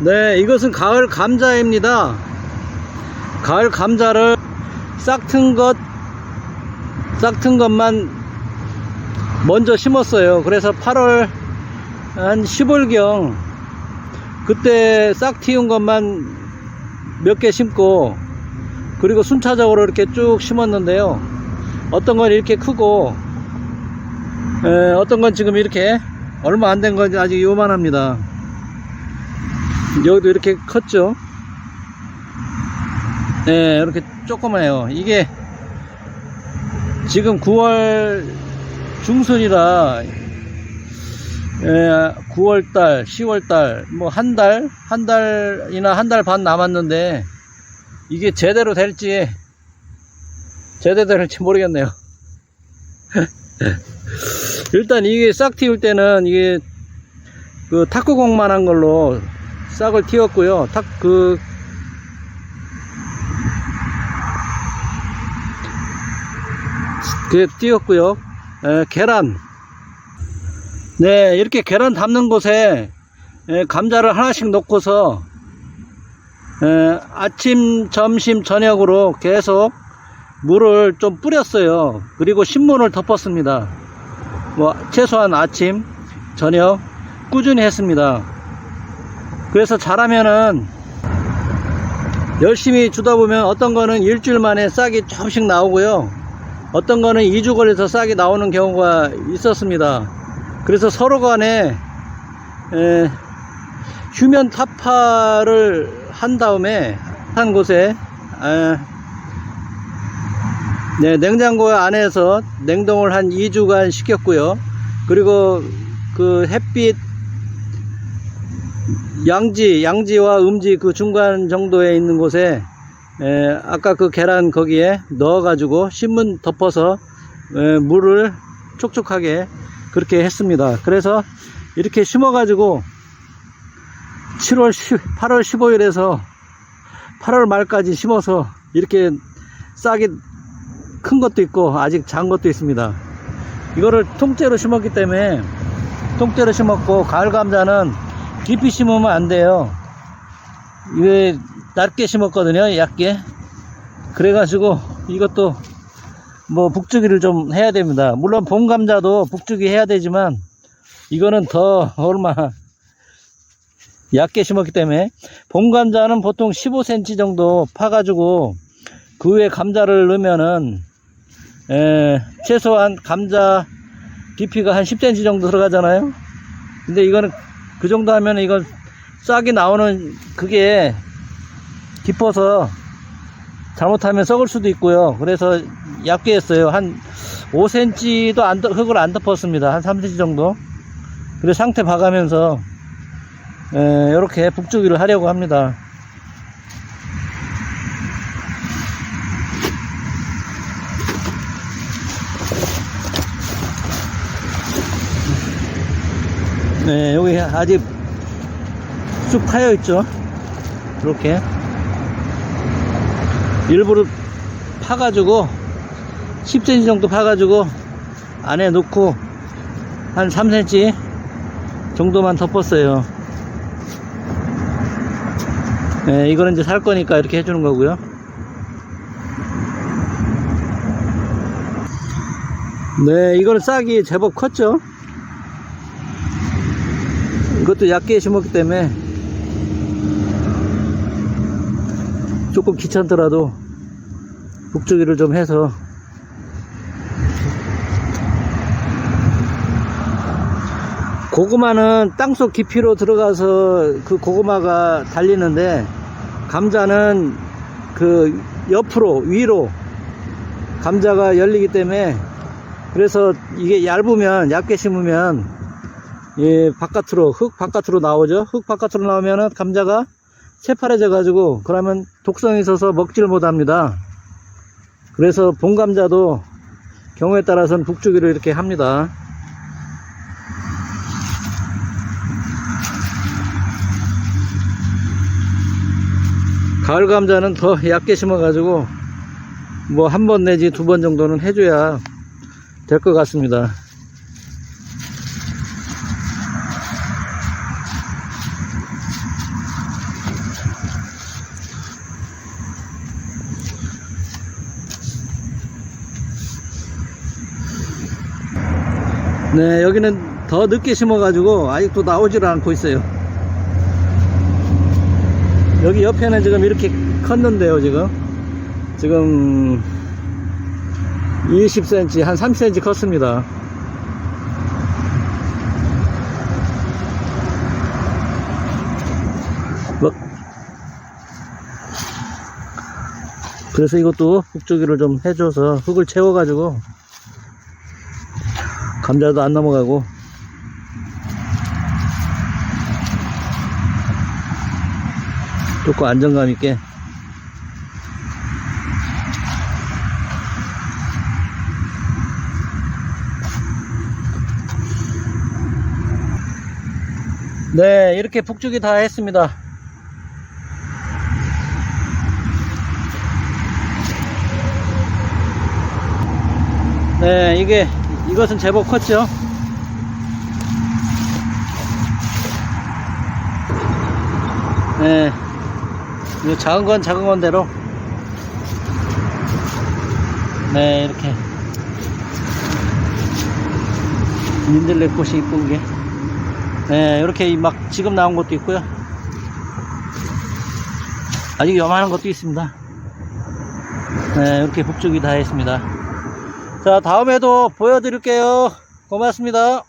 네, 이것은 가을 감자입니다. 가을 감자를 싹튼 것, 싹튼 것만 먼저 심었어요. 그래서 8월 한 10월경 그때 싹 틔운 것만 몇 개 심고 그리고 순차적으로 이렇게 쭉 심었는데요. 어떤 건 이렇게 크고 에, 어떤 건 지금 이렇게 얼마 안 된 건 아직 요만합니다. 여기도 이렇게 컸죠. 네, 이렇게 조그마해요. 이게 지금 9월 중순이라 예, 9월달, 10월달, 뭐 한 달, 한 달이나 한 달 반 남았는데 이게 제대로 될지 제대로 될지 모르겠네요. 일단 이게 싹 틔울 때는 이게 그 탁구공만 한 걸로 싹을 틔웠고요. 탁 그 그 띄웠고요. 에, 계란. 네, 이렇게 계란 담는 곳에 에, 감자를 하나씩 놓고서 에, 아침, 점심, 저녁으로 계속 물을 좀 뿌렸어요. 그리고 신문을 덮었습니다. 뭐 최소한 아침, 저녁 꾸준히 했습니다. 그래서 잘하면은 열심히 주다 보면 어떤 거는 일주일 만에 싹이 조금씩 나오고요. 어떤 거는 2주 걸려서 싹이 나오는 경우가 있었습니다. 그래서 서로 간에 에, 휴면 타파를 한 다음에 한 곳에 에, 네, 냉장고 안에서 냉동을 한 2주간 시켰고요. 그리고 그 햇빛 양지, 양지와 음지 그 중간 정도에 있는 곳에 에, 아까 그 계란 거기에 넣어가지고 신문 덮어서 에, 물을 촉촉하게 그렇게 했습니다. 그래서 이렇게 심어가지고 7월 10, 8월 15일에서 8월 말까지 심어서 이렇게 싹이 큰 것도 있고 아직 작은 것도 있습니다. 이거를 통째로 심었기 때문에 통째로 심었고 가을 감자는 깊이 심으면 안 돼요. 이게 낮게 심었거든요. 얕게. 그래가지고 이것도 뭐 북주기를 좀 해야 됩니다. 물론 봄 감자도 북주기 해야 되지만 이거는 더 얼마 얕게 심었기 때문에 봄 감자는 보통 15cm 정도 파가지고 그 위에 감자를 넣으면은 에, 최소한 감자 깊이가 한 10cm 정도 들어가잖아요. 근데 이거는 그 정도 하면 이건 싹이 나오는 그게 깊어서 잘못하면 썩을 수도 있고요. 그래서 얇게 했어요. 한 5cm도 안, 덮- 흙을 안 덮었습니다. 한 3cm 정도. 그래서 상태 봐가면서 이렇게 북주기를 하려고 합니다. 네, 여기 아직 쑥 파여 있죠. 이렇게 일부러 파가지고 10cm 정도 파가지고 안에 넣고 한 3cm 정도만 덮었어요. 네, 이거는 이제 살 거니까 이렇게 해주는 거고요. 네, 이거는 싹이 제법 컸죠. 이것도 얕게 심었기 때문에 조금 귀찮더라도 북주기를 좀 해서 고구마는 땅속 깊이로 들어가서 그 고구마가 달리는데 감자는 그 옆으로 위로 감자가 열리기 때문에 그래서 이게 얇으면 얇게 심으면 예, 바깥으로 흙 바깥으로 나오죠. 흙 바깥으로 나오면은 감자가 새파래져 가지고 그러면 독성이 있어서 먹질 못합니다. 그래서 봄 감자도 경우에 따라서는 북주기를 이렇게 합니다. 가을 감자는 더 얇게 심어 가지고 뭐 한 번 내지 두 번 정도는 해줘야 될 것 같습니다. 네, 여기는 더 늦게 심어가지고 아직도 나오지를 않고 있어요. 여기 옆에는 지금 이렇게 컸는데요, 지금. 지금 20cm, 한 30cm 컸습니다. 뭐, 그래서 이것도 흙조기를 좀 해줘서 흙을 채워가지고 감자도 안 넘어가고. 조금 안정감 있게. 네 이렇게 북죽이 다 했습니다. 네 이게 이것은 제법 컸죠 네 작은 건 작은 건대로 네 이렇게 민들레 꽃이 이쁜 게 네, 이렇게 막 지금 나온 것도 있고요. 아직 요만한 것도 있습니다. 네, 이렇게 북쪽이 다 했습니다. 자, 다음에도 보여드릴게요. 고맙습니다.